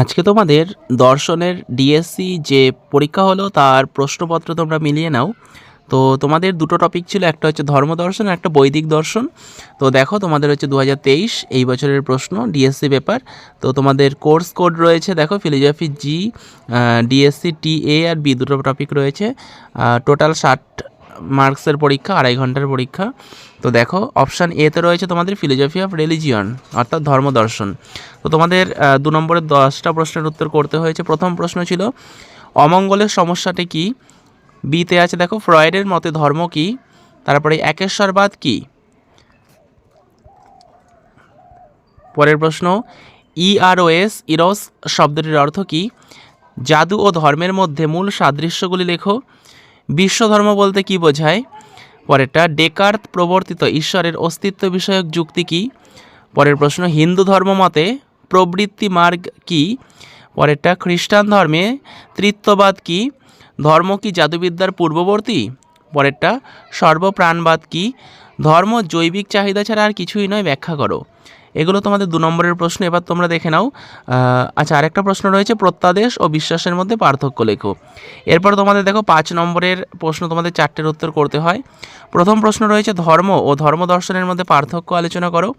আজকে তোমাদের দর্শনের ডিএসসি যে পরীক্ষা হলো, তার প্রশ্নপত্র তোমরা মিলিয়ে নাও। তো তোমাদের দুটো টপিক ছিল, একটা হচ্ছে ধর্ম দর্শন একটা বৈদিক দর্শন। তো দেখো, তোমাদের হচ্ছে দু হাজার তেইশ, এই বছরের প্রশ্ন ডিএসসি পেপার তো তোমাদের কোর্স কোড রয়েছে, দেখো philosophy G DSC T A R B দুটো টপিক রয়েছে। টোটাল ষাট মার্কসের পরীক্ষা, আড়াই ঘণ্টার পরীক্ষা। তো দেখো অপশান এতে রয়েছে তোমাদের ফিলোজফি অফ রিলিজিয়ন অর্থাৎ ধর্ম দর্শন। তো তোমাদের দু নম্বরের দশটা প্রশ্নের উত্তর করতে হয়েছে। প্রথম প্রশ্ন ছিল, অমঙ্গলের সমস্যাটি কি? বিতে আছে দেখো, ফ্রয়েডের মতে ধর্ম কি? তারপরে একেশ্বরবাদ কি? পরের প্রশ্ন ইআরওএস ইরস শব্দটির অর্থ কি? জাদু ও ধর্মের মধ্যে মূল সাদৃশ্যগুলি লেখো। বিশ্বধর্ম বলতে কি বোঝায়? পরেরটা ডেকার্ত প্রবর্তিত ঈশ্বরের অস্তিত্ব বিষয়ক যুক্তি কি? পরের প্রশ্ন, হিন্দু ধর্ম মতে প্রবৃত্তি মার্গ কি? পরেরটা, খ্রিস্টান ধর্মে তৃত্ববাদ কি? ধর্ম কি জাদুবিদ্যার পূর্ববর্তী? পরেরটা, সর্বপ্রাণবাদ কি? ধর্ম জৈবিক চাহিদা ছাড়া আর কিছুই নয়, ব্যাখ্যা করো। এগুলো তোমাদের দু নম্বরের প্রশ্ন, এবার তোমরা দেখে নাও। আচ্ছা আরেকটা প্রশ্ন রয়েছে, প্রত্যাদেশ ও বিশ্বাসের মধ্যে পার্থক্য লেখো। এরপর তোমাদের দেখো, পাঁচ নম্বরের প্রশ্ন তোমাদের চারটের উত্তর করতে হয়। প্রথম প্রশ্ন রয়েছে, ধর্ম ও ধর্ম দর্শনের মধ্যে পার্থক্য আলোচনা করো।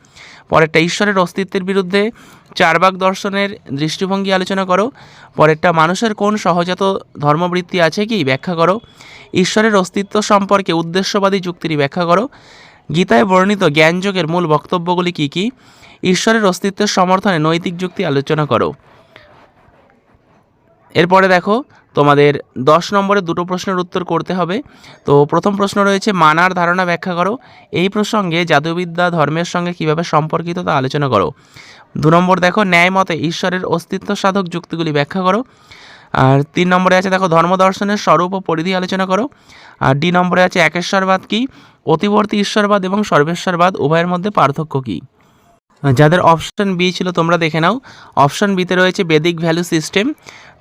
পরেরটা, ঈশ্বরের অস্তিত্বের বিরুদ্ধে চারবাক দর্শনের দৃষ্টিভঙ্গি আলোচনা করো। পরেরটা, মানুষের কোন সহজাত ধর্মবৃত্তি আছে কি, ব্যাখ্যা করো। ঈশ্বরের অস্তিত্ব সম্পর্কে উদ্দেশ্যবাদী যুক্তিটি ব্যাখ্যা করো। গীতায় বর্ণিত জ্ঞানযোগের মূল বক্তব্যগুলি কী কী? ঈশ্বরের অস্তিত্বের সমর্থনে নৈতিক যুক্তি আলোচনা করো। এরপরে দেখো, তোমাদের দশ নম্বরে দুটো প্রশ্নের উত্তর করতে হবে। তো প্রথম প্রশ্ন রয়েছে, মানার ধারণা ব্যাখ্যা করো। এই প্রসঙ্গে জাদুবিদ্যা ধর্মের সঙ্গে কীভাবে সম্পর্কিত তা আলোচনা করো। দু নম্বর দেখো, ন্যায় মতে ঈশ্বরের অস্তিত্ব সাধক যুক্তিগুলি ব্যাখ্যা করো। আর তিন নম্বরে আছে, দেখো ধর্ম দর্শনের স্বরূপ ও পরিধি আলোচনা করো। আর ডি নম্বরে আছে, একেশ্বরবাদ কি? অতিবর্তী ঈশ্বরবাদ এবং সর্বেশ্বরবাদ, উভয়ের মধ্যে পার্থক্য কী? যাদের অপশন বি ছিল, তোমরা দেখে নাও। অপশন বিতে রয়েছে বেদিক ভ্যালু সিস্টেম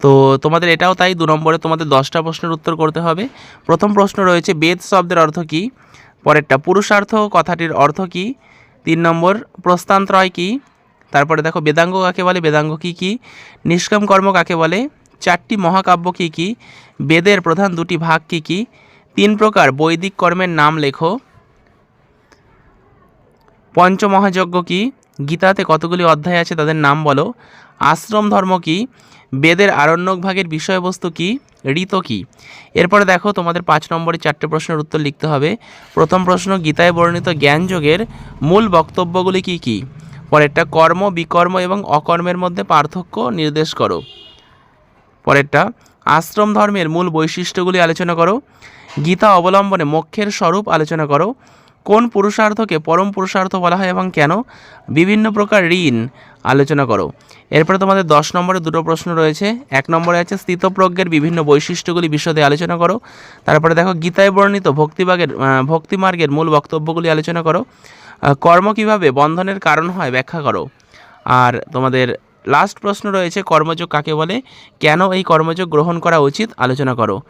তো তোমাদের এটাও তাই, দু নম্বরে তোমাদের দশটা প্রশ্নের উত্তর করতে হবে। প্রথম প্রশ্ন রয়েছে, বেদ শব্দের অর্থ কী? পরেরটা, পুরুষার্থ কথাটির অর্থ কী? তিন নম্বর, প্রস্তান্ত্রয় কী? তারপরে দেখো, বেদাঙ্গ কাকে বলে? বেদাঙ্গ কী কী? নিষ্কাম কর্ম কাকে বলে? চারটি মহাকাব্য কী কী? বেদের প্রধান দুটি ভাগ কী কী? তিন প্রকার বৈদিক কর্মের নাম লেখো। পঞ্চমহাযজ্ঞ কি? গীতাতে কতগুলি অধ্যায় আছে তাদের নাম বলো। আশ্রম ধর্ম কি? বেদের আরণ্যক ভাগের বিষয়বস্তু কি? ঋত কি? এরপরে দেখো তোমাদের পাঁচ নম্বরে চারটে প্রশ্নের উত্তর লিখতে হবে। প্রথম প্রশ্ন, গীতায় বর্ণিত জ্ঞানযোগের মূল বক্তব্যগুলি কি কি? পরেরটা, কর্ম, বিকর্ম এবং অকর্মের মধ্যে পার্থক্য নির্দেশ করো। পরেরটা, আশ্রম ধর্মের মূল বৈশিষ্ট্যগুলি আলোচনা করো। গীতা অবলম্বনে মোক্ষের স্বরূপ আলোচনা করো। কোন পুরুষার্থকে পরম পুরুষার্থ বলা হয় এবং কেন? বিভিন্ন প্রকার ঋণ আলোচনা করো। এরপরে তোমাদের দশ নম্বরে দুটো প্রশ্ন রয়েছে। এক নম্বরে আছে স্থিতপ্রজ্ঞের বিভিন্ন বৈশিষ্ট্যগুলি বিশদে আলোচনা করো। তারপরে দেখো, গীতায় বর্ণিত ভক্তিবাগের ভক্তিমার্গের মূল বক্তব্যগুলি আলোচনা করো। কর্ম কীভাবে বন্ধনের কারণ হয় ব্যাখ্যা করো। আর তোমাদের লাস্ট প্রশ্ন রয়েছে কর্মযোগ কাকে বলে? কেন এই কর্মযোগ গ্রহণ করা উচিত? আলোচনা করো।